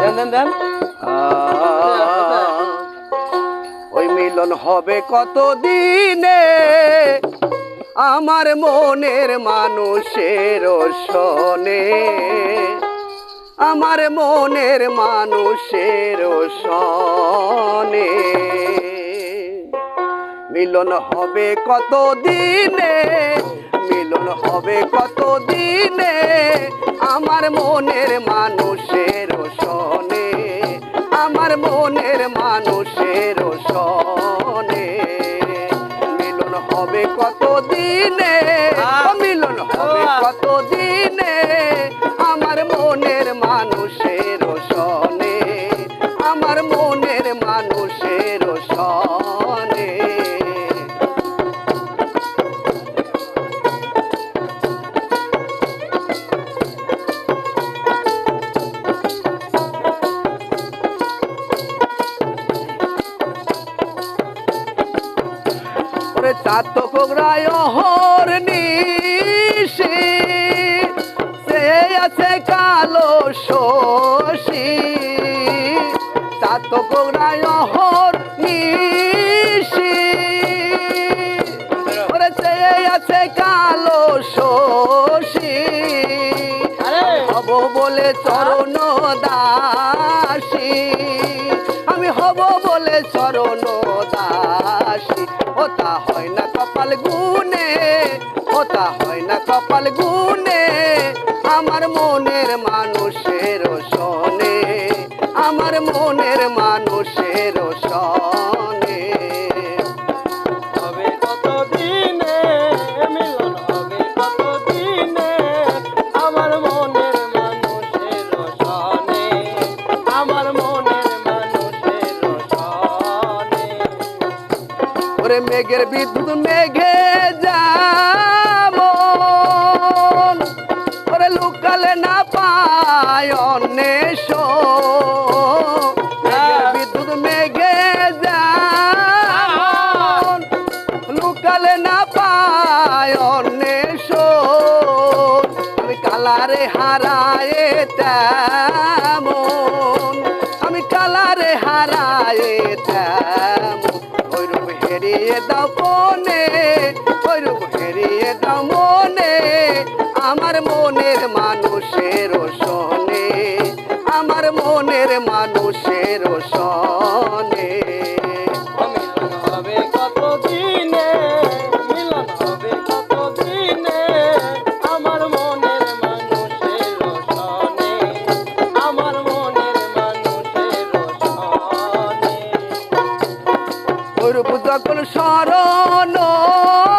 দেন দেন দেন। ওই মিলন হবে কত দিনে আমার মনের মানুষের সনে আমার মনের মানুষের সনে মিলন হবে কত দিনে মিলন হবে কত দিনে আমার মনের সনে আমার মনের মানুষের সনে মিলন হবে কত দিনে মিলন হবে কত দিনে ওরে চাত কোগরায় হর নিশি। সে আছে কালো শশী। চাত কোগরায় হর নিশি। ওরে সে আছে কালো শশী। হব বলে চরণ দাসী। চরণ দাসী। ওটা হয় না কপাল গুনে ওটা হয় না কপাল গুনে আমার মনের মানুষের শোনে, আমার মনের মানুষের সনে ওরে মেঘের বিদ্যুৎ মেঘে যেমন ওরে লুকালে না পায় অন্বেষ মেঘের বিদ্যুৎ মেঘে যেমন লুকালে না পায় অন্বেষ আমি কালারে হারায়ে তেমন। আমি কালারে হারায়ে তেমন হেরিয়ে দাও পনে ওই রূপ হেরিয়ে মনে। আমার মনের মানুষের সনে